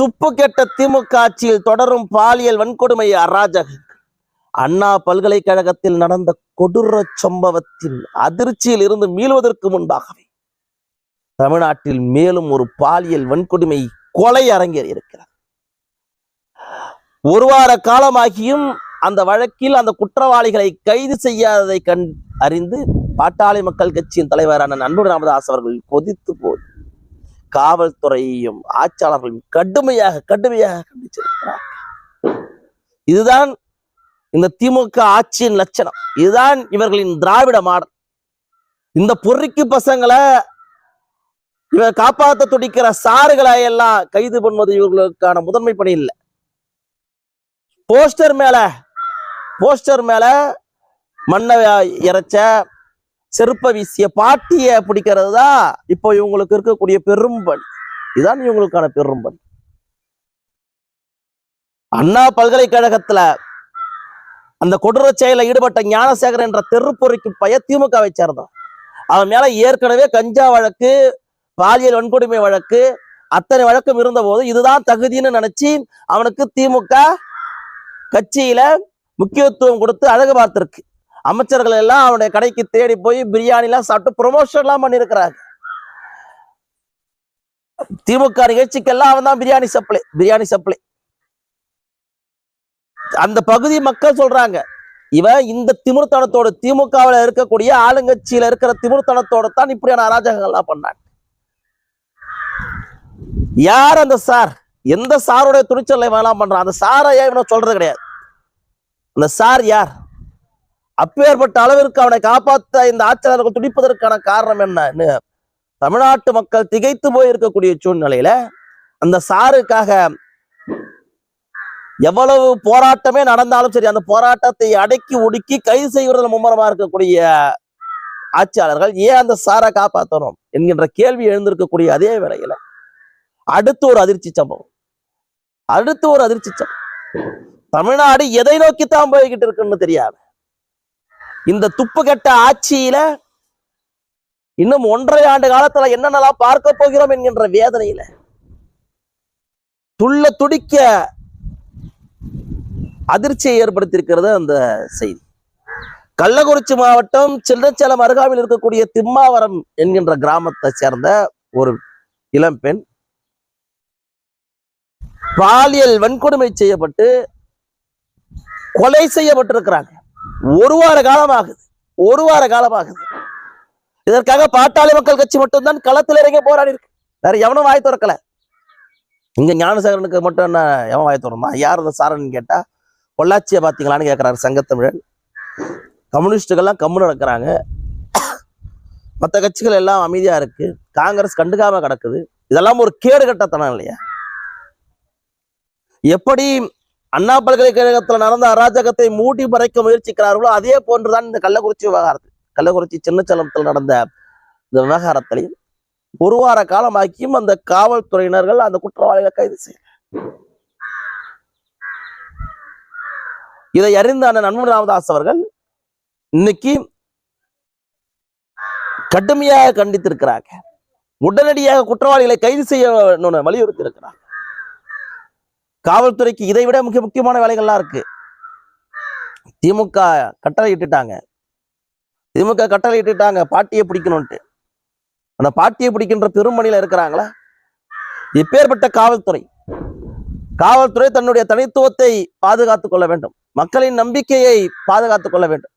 துப்பு கெட்ட திமுக ஆட்சியில் தொடரும் பாலியல் வன்கொடுமை அராஜக அண்ணா பல்கலைக்கழகத்தில் நடந்த கொடூர சம்பவத்தின் அதிர்ச்சியில் இருந்து மீளுவதற்கு முன்பாகவே தமிழ்நாட்டில் மேலும் ஒரு பாலியல் வன்கொடுமை கொலை அரங்கேறி இருக்கிறது. ஒரு வார காலமாகியும் அந்த வழக்கில் அந்த குற்றவாளிகளை கைது செய்யாததை கண் அறிந்து பாட்டாளி மக்கள் கட்சியின் தலைவரான அன்புடு ராமதாஸ் அவர்கள் கொதித்து போய் காவல்துறையையும் ஆட்சியாளர்களையும் கடுமையாக கடுமையாக கண்டிச்சிருக்கிறார் இதுதான் இந்த திமுக ஆட்சியின் லட்சணம். இதுதான் இவர்களின் திராவிட மாடல். இந்த பொறிக்கு பசங்களை இவர் காப்பாத்த துடிக்கிற சாறுகளை எல்லாம் கைது பண்ணுவது இவர்களுக்கான முதன்மை பணி இல்லை. போஸ்டர் மேல போஸ்டர் மேல மண்ணை இறைச்ச செருப்ப வீசிய பாட்டிய பிடிக்கிறது தான் இப்போ இவங்களுக்கு இருக்கக்கூடிய பெரும்பணி. இதுதான் இவங்களுக்கான பெரும்பணி. அண்ணா பல்கலைக்கழகத்துல அந்த கொடூர செயல ஈடுபட்ட ஞானசேகர் என்ற தெருப்பொறிக்கு பய திமுகவை சேர்ந்தவன் அவன் மேல ஏற்கனவே கஞ்சா வழக்கு பாலியல் வன்கொடுமை வழக்கு அத்தனை வழக்கம் இருந்த போது இதுதான் தகுதின்னு நினைச்சு அவனுக்கு திமுக கட்சியில முக்கியத்துவம் கொடுத்து அழகு பார்த்திருக்கு. அமைச்சர்கள் எல்லாம் அவனுடைய கடைக்கு தேடி போய் பிரியாணி எல்லாம் சாப்பிட்டு ப்ரொமோஷன் எல்லாம் பண்ணிருக்கிறாங்க திமுக நிகழ்ச்சிக்கெல்லாம் அவன் தான் பிரியாணி சப்ளை பிரியாணி சப்ளை அந்த பகுதி மக்கள் சொல்றாங்க இவன் இந்த திமிர்த்தனத்தோட திமுகவில் இருக்கக்கூடிய ஆளுங்கட்சியில இருக்கிற திமிர்த்தனத்தோட தான் இப்படியான அராஜகங்கள்லாம் பண்ணாங்க. யார் அந்த சார்? எந்த சாருடைய துணிச்சல்ல இவன் எல்லாம் பண்றான்? அந்த சாரை ஏன் இவனை சொல்றது கிடையாது? அந்த சார் யார்? அப்பேற்பட்ட அளவிற்கு அவனை காப்பாற்ற இந்த ஆட்சியாளர்கள் துடிப்பதற்கான காரணம் என்னன்னு தமிழ்நாட்டு மக்கள் திகைத்து போய் இருக்கக்கூடிய சூழ்நிலையில அந்த சாருக்காக எவ்வளவு போராட்டமே நடந்தாலும் சரி அந்த போராட்டத்தை அடக்கி ஒடுக்கி கைது செய்வதில் மும்முரமா இருக்கக்கூடிய ஆட்சியாளர்கள் ஏன் அந்த சாரை காப்பாற்றணும் என்கின்ற கேள்வி எழுந்திருக்கக்கூடிய அதே வேளையில அடுத்து ஒரு அதிர்ச்சி சம்பவம். அடுத்து ஒரு அதிர்ச்சி சம்பவம். தமிழ்நாடு எதை நோக்கித்தான் போய்கிட்டு இருக்குன்னு தெரியாது. இந்த துப்புக்கட்ட ஆட்சியில இன்னும் ஒன்றரை ஆண்டு காலத்துல என்னென்னலாம் பார்க்க போகிறோம் என்கின்ற வேதனையில துள்ள துடிக்க அதிர்ச்சியை ஏற்படுத்தியிருக்கிறது அந்த செய்தி. கள்ளக்குறிச்சி மாவட்டம் சின்னச்சேலம் அருகாமையில் இருக்கக்கூடிய திம்மாவரம் என்கின்ற கிராமத்தை சேர்ந்த ஒரு இளம்பெண் பாலியல் வன்கொடுமை செய்யப்பட்டு கொலை செய்யப்பட்டிருக்கிறாங்க. ஒரு வார காலமாகுது. ஒரு வார காலமாகுது. இதற்காக பாட்டாளி மக்கள் கட்சி மட்டும்தான் களத்தில் இறங்கி போராடி இருக்கு. வேற எவனும் வாய் திறக்கல. இங்க ஞானசேகரனுக்கு மட்டும் என்ன எவன் வாய் திறந்தான் யார் அந்த சாரன் கேட்டா பொள்ளாச்சியை பாத்தீங்களான்னு கேட்கிறாரு சங்கத்தமிழன். கம்யூனிஸ்டுகள்லாம் கம்முன்னு நடக்கிறாங்க. மற்ற கட்சிகள் எல்லாம் அமைதியா இருக்கு. காங்கிரஸ் கண்டுக்காம கிடக்குது. இதெல்லாம் ஒரு கேடு கட்டத்தனம் இல்லையா? எப்படி அண்ணா பல்கலைக்கழகத்தில் நடந்த அராஜகத்தை மூடி மறைக்க முயற்சிக்கிறார்களோ அதே போன்றுதான் இந்த கள்ளக்குறிச்சி விவகாரத்தில். கள்ளக்குறிச்சி சின்னச்சலத்தில் நடந்த இந்த விவகாரத்திலையும் ஒரு வார காலமாக்கியும் அந்த காவல்துறையினர்கள் அந்த குற்றவாளிகளை கைது செய்யல. இதை அறிந்த அந்த நண்பன் ராமதாஸ் அவர்கள் இன்னைக்கு கடுமையாக கண்டித்திருக்கிறாங்க. உடனடியாக குற்றவாளிகளை கைது செய்ய வலியுறுத்தி இருக்கிறாங்க காவல்துறைக்கு இதை விட முக்கிய முக்கியமான வேலைகள்லாம் இருக்கு. திமுக கட்டளை இட்டுட்டாங்க. திமுக கட்டளை இட்டுட்டாங்க. பாட்டியை பிடிக்கணும்ட்டு அந்த பாட்டியை பிடிக்கின்ற பெருமணியில இருக்கிறாங்களா? இப்பேற்பட்ட காவல்துறை. காவல்துறை தன்னுடைய தனித்துவத்தை பாதுகாத்துக் கொள்ள வேண்டும். மக்களின் நம்பிக்கையை பாதுகாத்துக் கொள்ள வேண்டும்.